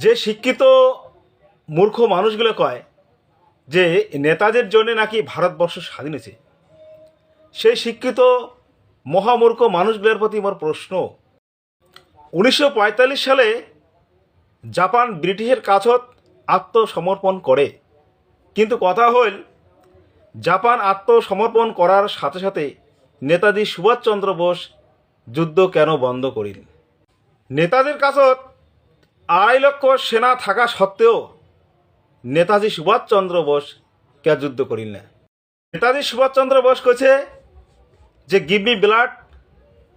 যে শিক্ষিত মূর্খ মানুষগুলো কয় যে নেতাদের জন্য নাকি ভারতবর্ষ স্বাধীন হয়েছে। সেই শিক্ষিত মহামূর্খ মানুষগুলোর প্রতি আমার প্রশ্ন। উনিশশো পঁয়তাল্লিশ সালে জাপান ব্রিটিশের কাছত আত্মসমর্পণ করে। কিন্তু কথা হল, জাপান আত্মসমর্পণ করার সাথে সাথে নেতাজি সুভাষচন্দ্র বোস যুদ্ধ কেন বন্ধ করিল নেতাজির কাছত আড়াই লক্ষ সেনা থাকা সত্ত্বেও নেতাজি সুভাষচন্দ্র বোস কে যুদ্ধ করিল না। নেতাজি সুভাষচন্দ্র বোস কছে যে give me blood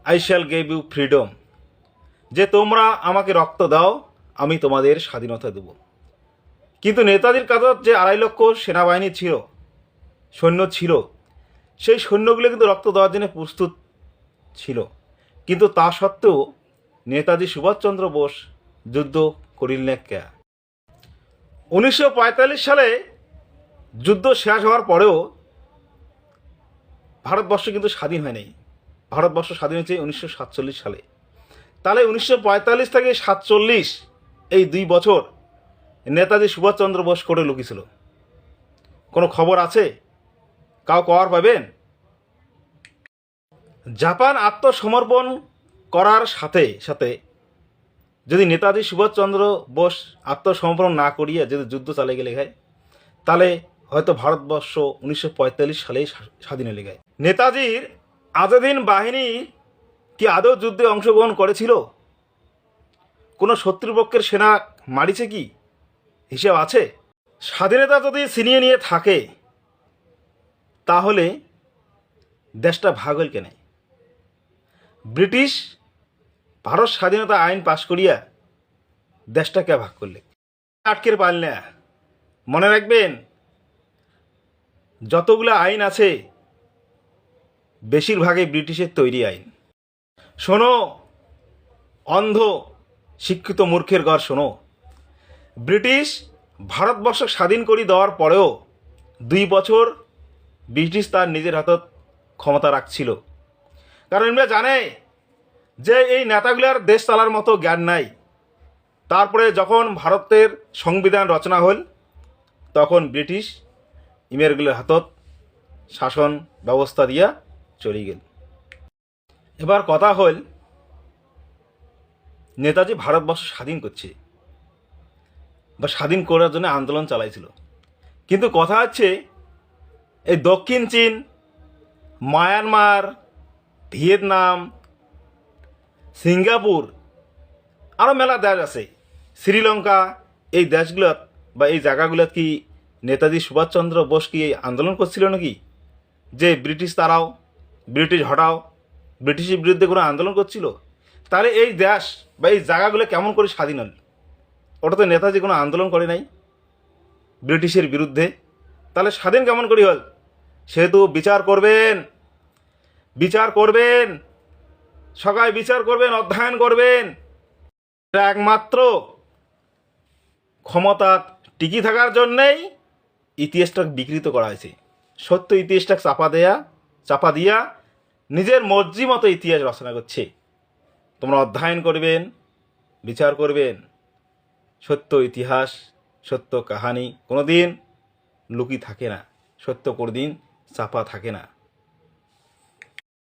I shall gave you freedom যে, তোমরা আমাকে রক্ত দাও, আমি তোমাদের স্বাধীনতা দেব। কিন্তু নেতাজির কাছত যে আড়াই লক্ষ সেনাবাহিনী ছিল, সৈন্য ছিল, সেই সৈন্যগুলো কিন্তু রক্ত দেওয়ার জন্য প্রস্তুত ছিল। কিন্তু তা সত্ত্বেও নেতাজি সুভাষচন্দ্র বোস যুদ্ধ করিল না কে? উনিশশো পঁয়তাল্লিশ সালে যুদ্ধ শেষ হওয়ার পরেও ভারতবর্ষ কিন্তু স্বাধীন হয় নাই। ভারতবর্ষ স্বাধীন হয়েছে উনিশশো সাতচল্লিশ সালে। তাহলে উনিশশো পঁয়তাল্লিশ থেকে সাতচল্লিশ এই দুই বছর নেতাজি সুভাষচন্দ্র বোস করে লুকিয়েছিল। কোনো খবর আছে? কাউ কওয়ার পাবেন? জাপান আত্মসমর্পণ করার সাথে সাথে যদি নেতাজি সুভাষচন্দ্র বোস আত্মসমর্পণ না করিয়ে যদি যুদ্ধ চালিয়ে গেলে হয় তাহলে হয়তো ভারতবর্ষ উনিশশো পঁয়তাল্লিশ সালেই স্বাধীন হয়ে গেছে নেতাজির আজাদিন বাহিনী কি আদৌ যুদ্ধে অংশগ্রহণ করেছিল? কোনো শত্রুপক্ষের সেনা মারিছে কি? হিসেব আছে? স্বাধীনতা যদি ছিনিয়ে নিয়ে থাকে, তাহলে দেশটা ভাগ হইল কেন? ব্রিটিশ ভারত স্বাধীনতা আইন পাশ করিয়া দেশটাকে ভাগ করলে। আটকের পারল না মনে রাখবেন, যতগুলো আইন আছে, বেশিরভাগই ব্রিটিশের তৈরি আইন। শোনো, অন্ধ, শিক্ষিত মূর্খের ঘর শোনো। ব্রিটিশ ভারতবর্ষ স্বাধীন করে দেওয়ার পরেও দুই বছর ব্রিটিশ তার নিজের হাতত ক্ষমতা রাখছিল। কারণ এমরা জানে যে এই নেতাগুলার দেশ চালার মতো জ্ঞান নাই। তারপরে যখন ভারতের সংবিধান রচনা হল, তখন ব্রিটিশ ইমেরগুলোর হাতত শাসন ব্যবস্থা দিয়া চলে গেল। এবার কথা হল, নেতাজি ভারতবর্ষ স্বাধীন করছে বা স্বাধীন করার জন্য আন্দোলন চালাইছিল। কিন্তু কথা হচ্ছে, এই দক্ষিণ চীন, মায়ানমার, ভিয়েতনাম সিঙ্গাপুর। আরও মেলা দেশ আছে। শ্রীলঙ্কা, এই দেশগুলোত বা এই জায়গাগুলোত কি নেতাজি সুভাষচন্দ্র বোস কি এই আন্দোলন করছিল নাকি? যে ব্রিটিশ তারাও, ব্রিটিশ হটাও, ব্রিটিশের বিরুদ্ধে কোনো আন্দোলন করছিল? তাহলে এই দেশ বা এই জায়গাগুলো কেমন করে স্বাধীন হল? ওটা তো নেতাজি কোনো আন্দোলন করে নাই? ব্রিটিশের বিরুদ্ধে? তাহলে স্বাধীন কেমন করে হল? সেহেতু বিচার করবেন। বিচার করবেন। সবাই বিচার করবেন, অধ্যয়ন করবেন। এটা একমাত্র ক্ষমতা টিকি থাকার জন্যেই ইতিহাসটা বিকৃত করা হয়েছে। সত্য ইতিহাসটা চাপা দেয়া, চাপা দিয়া নিজের মর্জি মতো ইতিহাস রচনা করছে। তোমরা অধ্যয়ন করবেন, বিচার করবেন। সত্য ইতিহাস, সত্য কাহানি কোনো দিন লুকি থাকে না। সত্য কোনোদিন চাপা থাকে না।